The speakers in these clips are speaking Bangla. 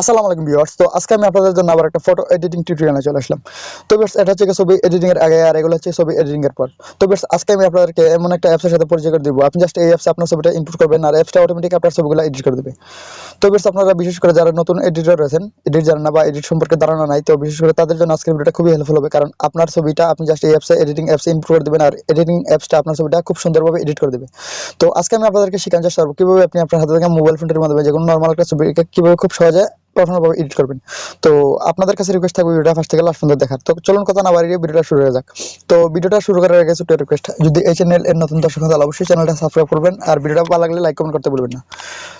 আসসালামু আলাইকুম ভিউয়ার্স। তো আজকে আমি আপনাদের জন্য আবার একটা ফটো এডিটিং টিউটোরিয়ালে চলে আসলাম। তো ভিউয়ার্স, এটা হচ্ছে ছবি এডিটিং এর আগে আর এগুলো হচ্ছে ছবি এডিটিং এর পর। তো ভিউয়ার্স, আজকে আমি আপনাদেরকে এমন একটা অ্যাপসের সাথে পরিচয় করে দিব। আপনি জাস্ট এই অ্যাপসে আপনার ছবিটা ইনপুট করবেন আর অ্যাপসটা অটোমেটিক আপনার ছবিগুলো এডিট করে দেবে। তো ভিউয়ার্স, আপনারা বিশেষ করে যারা নতুন এডিটর রয়েছেন এডিট জানেন না বা এডিট সম্পর্কে ধারণা নাই, তো বিশেষ করে তাদের জন্য আজকের ভিডিওটা খুবই হেল্পফুল হবে। কারণ আপনার ছবিটা আপনি জাস্ট এই অ্যাপসে এডিটিং অ্যাপসে ইনপুট করে দেবেন আর এডিটিং অ্যাপসটা আপনার ছবিটা খুব সুন্দরভাবে এডিট করে দেবে। তো আজকে আমি আপনাদেরকে শেখানোর চেষ্টা করব কীভাবে আপনি আপনার হাতে থাকা মোবাইল ফোনটির মাধ্যমে যে কোনো নর্মাল একটা ছবিকে কীভাবে খুব সহজে পারফরমেন্সভাবে এডিট করবেন। তো আপনাদের কাছে রিকোয়েস্ট থাকবে ভিডিওটা ফার্স্ট থেকে লাস্ট পর্যন্ত দেখার। তো চলুন কথা না বাড়িয়ে ভিডিওটা শুরু হয়ে যাক। তো ভিডিওটা শুরু করার আগে ছোট্ট রিকোয়েস্ট যদি এই চ্যানেল এর নতুন দর্শক হন তাহলে অবশ্যই চ্যানেলটা সাবস্ক্রাইব করবেন আর ভিডিওটা ভালো লাগলে লাইক কমেন্ট করতে ভুলবেন না।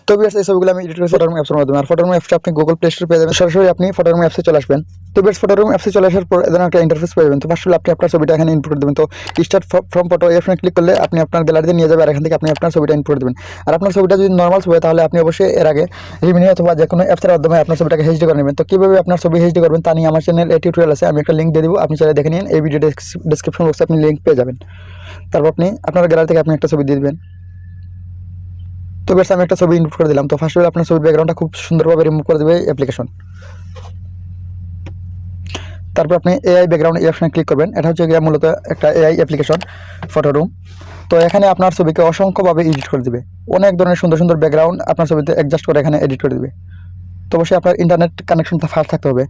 তো বিশেষ এই ছবিগুলো আমি এডিট করে ফটোরুম অ্যাপসের মাধ্যমে। আর ফটোরুম অ্যাপসটা আপনি গুগল প্লে স্টোর পেয়ে যাবেন। সরাসরি আপনি ফটোরুম অ্যাপসে চলে আসবেন। তো বিয়ার্স ফটোরুম অ্যাপসে চলে আসার পর এদের একটা ইন্টারফেস পেয়ে যাবেন। তো ফার্স্ট আপনি আপনার ছবিটা এখানে ইনপুট দেবেন। তো স্টার্ট ফ্রম ফটো এখানে ক্লিক করলে আপনি আপনার গ্যালারিতে নিয়ে যাবে আর এখান থেকে আপনি আপনার ছবিটা ইনপুট দেবেন। আর আপনার ছবিটা যদি নর্মাল ছবি তাহলে আপনি অবশ্যই এর আগে রিমিনি অথবা যে কোনো অ্যাপসের মাধ্যমে আপনার ছবিটাকে হেচডি করে নেবেন। তো কীভাবে আপনার ছবি হেচডি করবেন, তা নিয়ে আমার চ্যানেল এই টিউটোরিয়াল আছে। আমি একটা লিঙ্ক দিয়ে দেবো, আপনি চাইলে দেখে নিন। এই ভিডিও ডিসক্রিপশন বক্সে আপনি লিঙ্ক পেয়ে যাবেন। তারপর আপনি আপনার গ্যালারি থেকে আপনি একটা ছবি দিয়ে দিবেন। তো বেশ, আমি একটা ছবি ইনপুট করে দিলাম। তো ফার্স্ট আপনার ছবির ব্যাকগ্রাউন্ডটা খুব সুন্দরভাবে রিমুভ করে দেবে অ্যাপ্লিকেশন তারপর আপনি এআই ব্যাকগ্রাউন্ড এই অপশানে ক্লিক করবেন। এটা হচ্ছে গিয়ে মূলত একটা এআই অ্যাপ্লিকেশন ফটো রুম তো এখানে আপনার ছবিকে অসংখ্যভাবে এডিট করে দিবে। অনেক ধরনের সুন্দর সুন্দর ব্যাকগ্রাউন্ড আপনার ছবিতে অ্যাডজাস্ট করে এখানে এডিট করে দিবে। তো অবশ্যই আপনার ইন্টারনেট কানেকশনটা ফাস্ট থাকতে হবে।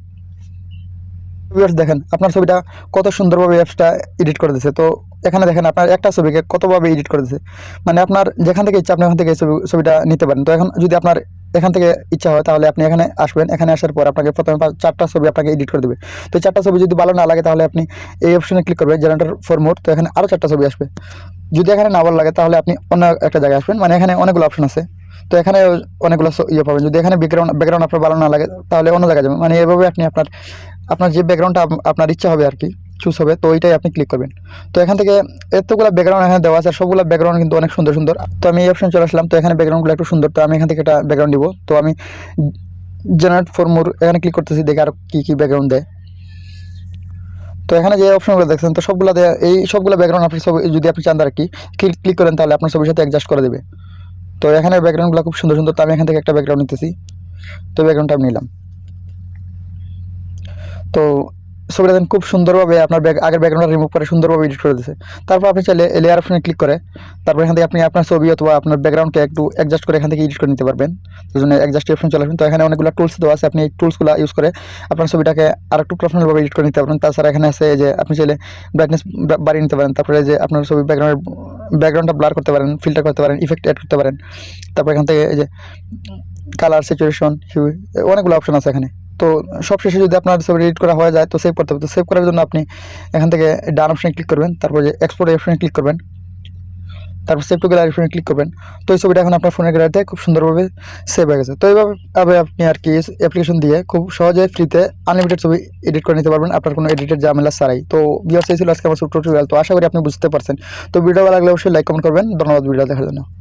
ভিউয়ার্স দেখেন, আপনার ছবিটা কত সুন্দরভাবে অ্যাপসটা এডিট করে দিয়েছে তো এখানে দেখেন, আপনার একটা ছবিকে কতভাবে এডিট করে দিয়েছে মানে আপনার যেখান থেকে ইচ্ছা আপনি ওখান থেকে ছবি, ছবিটা নিতে পারেন। তো এখন যদি আপনার এখান থেকে ইচ্ছা হয়, তাহলে আপনি এখানে আসবেন। এখানে আসার পর আপনাকে প্রথমে চারটা ছবি আপনাকে এডিট করে দেবে। তো চারটা ছবি যদি ভালো না লাগে, তাহলে আপনি এই অপশনে ক্লিক করবেন জেনারেটর ফর মোড তো এখানে আরও চারটা ছবি আসবে। যদি এখানে না ভালো লাগে, তাহলে আপনি অন্য একটা জায়গায় আসবেন। মানে এখানে অনেকগুলো অপশন আছে। তো এখানে অনেকগুলো ইয়ে পাবেন। যদি এখানে ব্যাকগ্রাউন্ড ব্যাকগ্রাউন্ড আপনার ভালো না লাগে, তাহলে অন্য জায়গায় যাবেন। মানে এভাবে আপনি আপনার আপনার যে ব্যাকগ্রাউন্ডটা আপনার ইচ্ছা হবে আর কি। চুজ হবে, তো ওইটাই আপনি ক্লিক করবেন। তো এখান থেকে এতগুলো ব্যাকগ্রাউন্ড এখানে দেওয়া আছে সবগুলো ব্যাকগ্রাউন্ড কিন্তু অনেক সুন্দর সুন্দর। তো আমি এই অপশন চলে আসলাম, তো এখানে ব্যাকগ্রাউন্ডগুলো একটু সুন্দর, তো আমি এখান থেকে একটা ব্যাকগ্রাউন্ড দিব তো আমি জেনারেট ফর মোর এখানে ক্লিক করতেছি, দেখে আর কী কী ব্যাকগ্রাউন্ড দেয়। তো এখানে যে অপশনগুলো দেখছেন, তো সবগুলো এই সবগুলো ব্যাকগ্রাউন্ড আপনি ছবি যদি আপনি চান আর কি ক্লিক ক্লিক করেন তাহলে আপনার ছবির সাথে অ্যাডজাস্ট করে দেবে। তো এখানে ব্যাকগ্রাউন্ডগুলো খুব সুন্দর সুন্দর, তো আমি এখান থেকে একটা ব্যাকগ্রাউন্ড নিতেছি। তো ব্যাকগ্রাউন্ডটা আমি নিলাম। তো ছবিটা দেন খুব সুন্দরভাবে আপনার ব্যাগ আগের ব্যাকগ্রাউন্ডটা রিমুভ করে সুন্দরভাবে এডিট করে দিয়েছে তারপর আপনি চাইলে লেয়ার অপশনে ক্লিক করে, তারপর এখান থেকে আপনি আপনার ছবি অথবা আপনার ব্যাকগ্রাউন্ডকে একটু অ্যাডজাস্ট করে এখান থেকে এডিট করে নিতে পারবেন। সেই জন্য অ্যাডজাস্ট অপশন চলে আসবেন তো এখানে অনেকগুলো টুলস দেওয়া আছে। আপনি এই টুলসগুলো ইউজ করে আপনার ছবিটাকে আর একটু প্রফেশনালভাবে এডিট করে নিতে পারবেন। তাছাড়া এখানে আছে যে আপনি চাইলে ব্রাইটনেস বাড়িয়ে নিতে পারেন। তারপরে যে আপনার ছবি ব্যাকগ্রাউন্ডের ব্যাকগ্রাউন্ডটা ব্লার করতে পারেন ফিল্টার করতে পারেন ইফেক্ট অ্যাড করতে পারেন। তারপর এখান থেকে এই যে কালার সিচুয়েশন হিউ অনেকগুলো অপশন আছে এখানে। তো সবশেষে যদি আপনার ছবি এডিট করা হয়ে যায়, তো সেভ করতে হবে। তো সেভ করার জন্য আপনি এখান থেকে ডান অপশনে ক্লিক করবেন, তারপর যে এক্সপোর্ট অপশনে ক্লিক করবেন, তারপর সেভ টু গ্যালারি অপশনে ক্লিক করবেন। তো এই ছবিটা এখন আপনার ফোনের গ্যালারিতে খুব সুন্দরভাবে সেভ হয়ে গেছে। তো এইভাবে আপনি আর কি অ্যাপ্লিকেশন দিয়ে খুব সহজে ফ্রিতে আনলিমিটেড ছবি এডিট করে নিতে পারবেন। আপনার কোনো এডিটের ঝামেলা ছাড়াই। তো বিয়ার্স এই ছিল আজকে আমার ছোট্ট তো আশা করি আপনি বুঝতে পারছেন। তো ভিডিও ভালো লাগলে অবশ্যই লাইক কমেন্ট করবেন। ধন্যবাদ ভিডিও দেখার জন্য।